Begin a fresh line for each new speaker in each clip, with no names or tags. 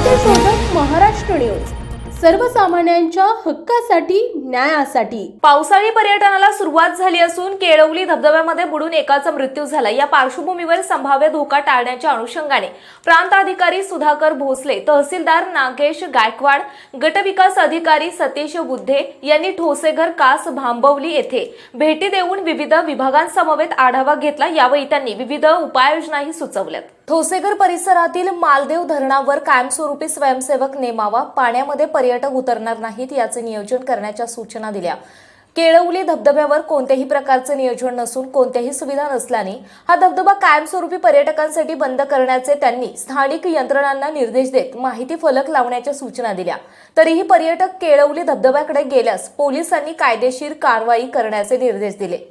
Maharashtra news. सर्वसामान्यांच्या हक्कासाठी न्यायासाठी.
पावसाळी पर्यटनाला सुरुवात झाली असून केळवली धबधब्यामध्ये बुडून एकाचा मृत्यू झाला. या पार्श्वभूमीवर संभाव्य धोका टाळण्याच्या अनुषंगाने प्रांताधिकारी सुधाकर भोसले तहसीलदार नागेश गायकवाड गटविकास अधिकारी सतीश बुद्धे यांनी ठोसेघर कास भांबवली येथे भेटी देऊन विविध विभागांसमवेत आढावा घेतला. यावेळी त्यांनी विविध उपाययोजनाही सुचवल्यात. ठोसेघर परिसरातील मालदेव धरणावर कायमस्वरूपी स्वयंसेवक नेमावा पाण्यामध्ये पर्यटक उतरणार नाहीत याचे नियोजन करण्याच्या सूचना दिल्या. केळवली धबधब्यावर कोणत्याही प्रकारचे नियोजन नसून कोणत्याही सुविधा नसल्याने हा धबधबा कायमस्वरूपी पर्यटकांसाठी बंद करण्याचे त्यांनी स्थानिक यंत्रणांना निर्देश देत माहिती फलक लावण्याच्या सूचना दिल्या. तरीही पर्यटक केळवली धबधब्याकडे गेल्यास पोलिसांनी कायदेशीर कारवाई करण्याचे निर्देश दिले.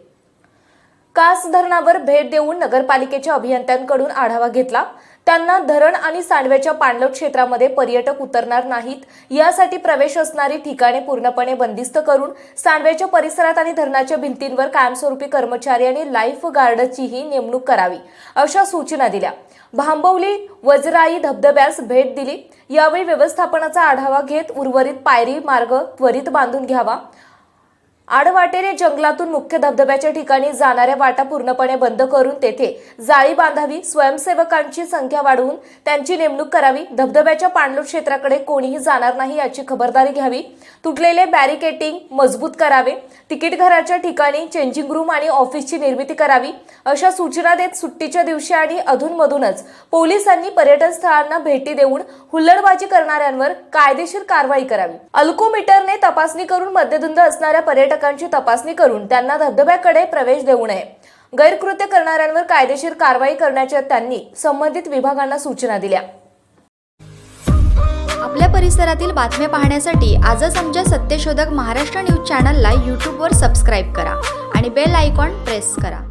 कास धरणावर भेट देऊन नगरपालिकेच्या अभियंत्यांकडून आढावा घेतला. त्यांना धरण आणि सांडव्याच्या पाणलोट क्षेत्रामध्ये पर्यटक उतरणार नाहीत. यासाठी प्रवेश असणारी ठिकाणे पूर्णपणे बंदिस्त करून सांडव्याच्या परिसरात आणि धरणाच्या भिंतींवर कायमस्वरूपी कर्मचारी आणि लाईफ गार्डचीही नेमणूक करावी अशा सूचना दिल्या. भांबवली वजराई धबधब्यास भेट दिली. यावेळी व्यवस्थापनाचा आढावा घेत उर्वरित पायरी मार्ग त्वरित बांधून घ्यावा. आडवाटेने जंगलातून मुख्य धबधब्याच्या ठिकाणी जाणाऱ्या वाटा पूर्णपणे बंद करून तेथे जाळी बांधावी स्वयंसेवकांची संख्या वाढवून त्यांची नेमणूक करावी धबधब्याच्या पाणलोट क्षेत्राकडे कोणीही जाणार नाही याची खबरदारी घ्यावी तुटलेले बॅरिकेटिंग मजबूत करावे तिकीट घराच्या ठिकाणी चेंजिंग रूम आणि ऑफिसची निर्मिती करावी अशा सूचना देत सुट्टीच्या दिवशी आणि अधूनमधूनच पोलिसांनी पर्यटन स्थळांना भेटी देऊन हुल्लडबाजी करणाऱ्यांवर कायदेशीर कारवाई करावी. अल्कोमीटरने तपासणी करून मद्यधुंद असणाऱ्या पर्यटक पर्यटकांची तपासणी करून त्यांना धबधब्याकडे प्रवेश देऊ नये. गैरकृत्य करणाऱ्यांवर कायदेशीर कारवाई करण्याच्या त्यांनी संबंधित विभागांना सूचना दिल्या.
आपल्या परिसरातील बातम्या पाहण्यासाठी आजच आमच्या सत्यशोधक महाराष्ट्र न्यूज चॅनलला यूट्यूबवर सबस्क्राईब करा आणि बेल आयकॉन प्रेस करा.